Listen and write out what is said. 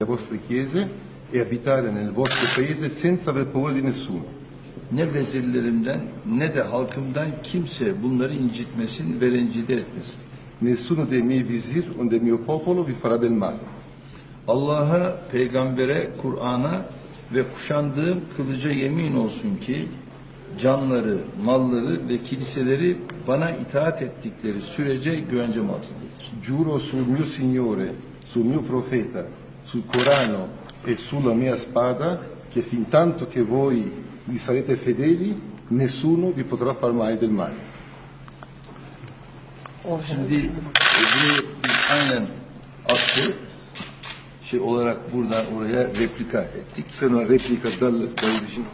le vostre chiese e abitare nel vostro paese senza aver paura di nessuno. Ne vezirlerimden ne de halkımdan kimse bunları incitmesin ve rencide etmesin. Nessuno dei miei visir o del mio popolo vi farà del male. Allah'a, peygambere, Kur'an'a ve kuşandığım kılıca yemin olsun ki canları, malları ve kiliseleri bana itaat ettikleri sürece güvencem altındadır. Giuro sul mio Signore, sul mio profeta, sul Corano e sulla mia spada che fin tanto che voi vi sarete fedeli, nessuno vi potrà far mai del male. Şimdi e, bunu aynen attı şey olarak buradan oraya replika ettik. Se una replica dal, dal vicino.